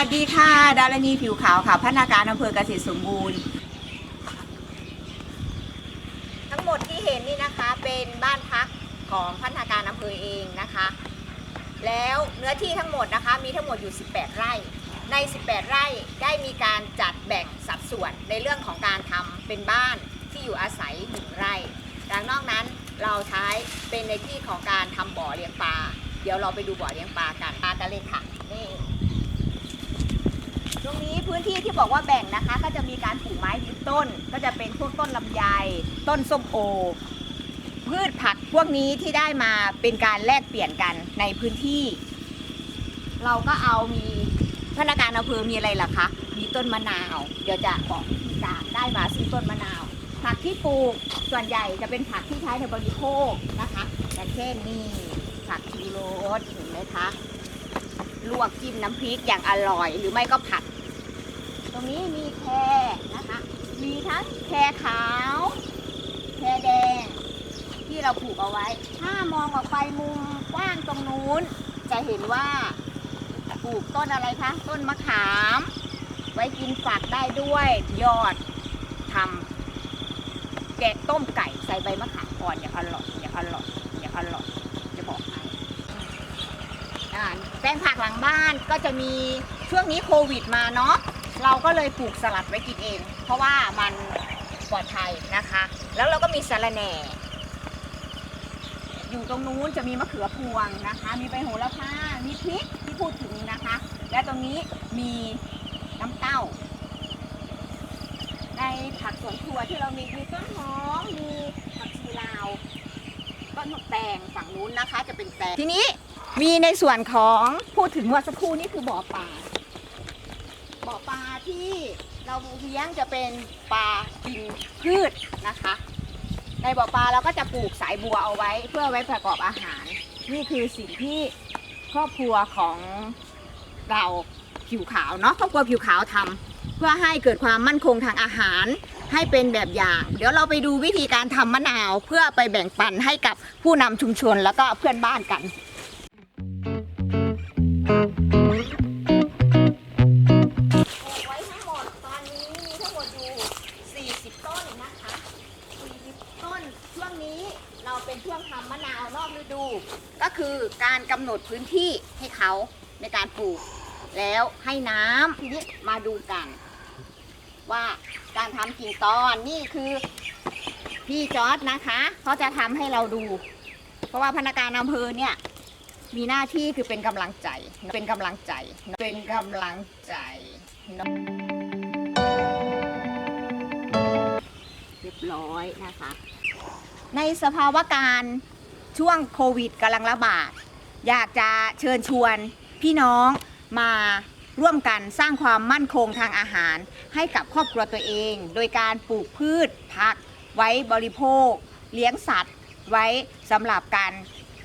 ัสดีค่ะ ดารณีผิวขาวค่ะพัฒนาการอำเภอเกษตรสมบูรณ์ ทั้งหมดที่เห็นนี่นะคะเป็นบ้านพักของพัฒนาการอำเภอเองนะคะ แล้วเนื้อที่ทั้งหมดนะคะมีทั้งหมดอยู่ 18 ไร่ ใน 18 ไร่ได้มีการจัดแบ่งสัดส่วนในเรื่องของการทำเป็นบ้านที่อยู่อาศัยหนึ่งไร่ดังนอกนั้นเราใช้เป็นในที่ของการทำบ่อเลี้ยงปลาเดี๋ยวเราไปดูบ่อเลี้ยงปลากันปลากันเลยค่ะนี่ ตรงนี้พื้นที่ที่บอกว่าแบ่งนะคะ ก็จะมีการปลูกไม้ยืนต้น ก็จะเป็นพวกต้นลำไย ต้นส้มโอ พืชผักพวกนี้ที่ได้มาเป็นการแลกเปลี่ยนกันในพื้นที่ เราก็เอามีพนักงานอำเภอมีอะไรล่ะคะ มีต้นมะนาว เดี๋ยวจะบอกวิธีการได้มาซื้อต้นมะนาว ผักที่ปลูกส่วนใหญ่จะเป็นผักที่ใช้ในบริโภคนะคะอย่างเช่นนี่ผักชูรสเห็นไหมคะ ลวกจิ้มน้ำพริกอย่างอร่อย หรือไม่ก็ผัด ตรงนี้มีแครนะคะ มีทั้งแครขาวแครแดง ที่เราปลูกเอาไว้ ถ้ามองออกไปมุมกว้างตรงนู้น จะเห็นว่าปลูกต้นอะไรคะ ต้นมะขาม ไว้กินฝักได้ด้วยยอดทำแกงต้มไก่ใส่ใบมะขามอ่อนอย่างอร่อยอย่างอร่อยอย่างอร่อยจะบอกให้แปลงผักหลังบ้านก็จะมีช่วงนี้โควิดมาเนาะ เราก็เลยปลูกสลัดไว้กินเอง เพราะว่ามันปลอดภัยนะคะ แล้วเราก็มีสะระแหน่ อยู่ตรงนู้นจะมีมะเขือพวงนะคะ มีใบโหระพา มีพริกที่พูดถึงนะคะ และตรงนี้มีน้ำเต้า ในผักสวนครัวที่เรามีมีต้นหอม มีผักชีลาวต้นแตงฝั่งนู้นนะคะ จะเป็นแตงทีนี้มีในส่วนของพูดถึงเมื่อสักครู่นี่คือบ่อปลา ปลาที่เราเลี้ยงจะเป็นปลากินพืชนะคะ ในบ่อปลาเราก็จะปลูกสายบัวเอาไว้ เพื่อไว้ประกอบอาหาร นี่คือสิ่งที่ครอบครัวของเราผิวขาวเนาะครอบครัวผิวขาวทำเพื่อให้เกิดความมั่นคงทางอาหาร ให้เป็นแบบอย่าง เดี๋ยวเราไปดูวิธีการทำมะนาวเพื่อไปแบ่งปันให้กับผู้นำชุมชนแล้วก็เพื่อนบ้านกันป เป็นช่วงทำมะนาวนอกฤดู ก็คือการกำหนดพื้นที่ให้เขาในการปลูก แล้วให้น้ำทีนี้มาดูกัน ว่าการทำกิ่งตอนนี่คือพี่จอร์ดนะคะเขาจะทำให้เราดู เพราะว่าพนักงานอำเภอเนี่ยมีหน้าที่คือเป็นกำลังใจ เป็นกำลังใจ เป็นกำลังใจเรียบร้อยนะคะ ในสภาวะการช่วงโควิดกำลังระบาด อยากจะเชิญชวนพี่น้องมาร่วมกันสร้างความมั่นคงทางอาหาร ให้กับครอบครัวตัวเอง โดยการปลูกพืชผัก ไว้บริโภค เลี้ยงสัตว์ ไว้สำหรับการ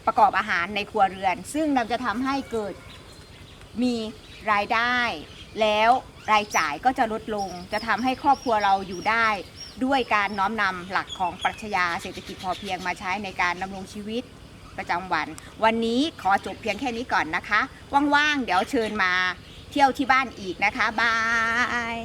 ประกอบอาหารในครัวเรือน ซึ่งเราจะทำให้เกิดมีรายได้ แล้วรายจ่ายก็จะลดลง จะทำให้ครอบครัวเราอยู่ได้ ด้วยการน้อมนำหลักของปรัชญาเศรษฐกิจพอเพียงมาใช้ในการดำรงชีวิตประจำวัน วันนี้ขอจบเพียงแค่นี้ก่อนนะคะ ว่างๆ เดี๋ยวเชิญมาเที่ยวที่บ้านอีกนะคะ บาย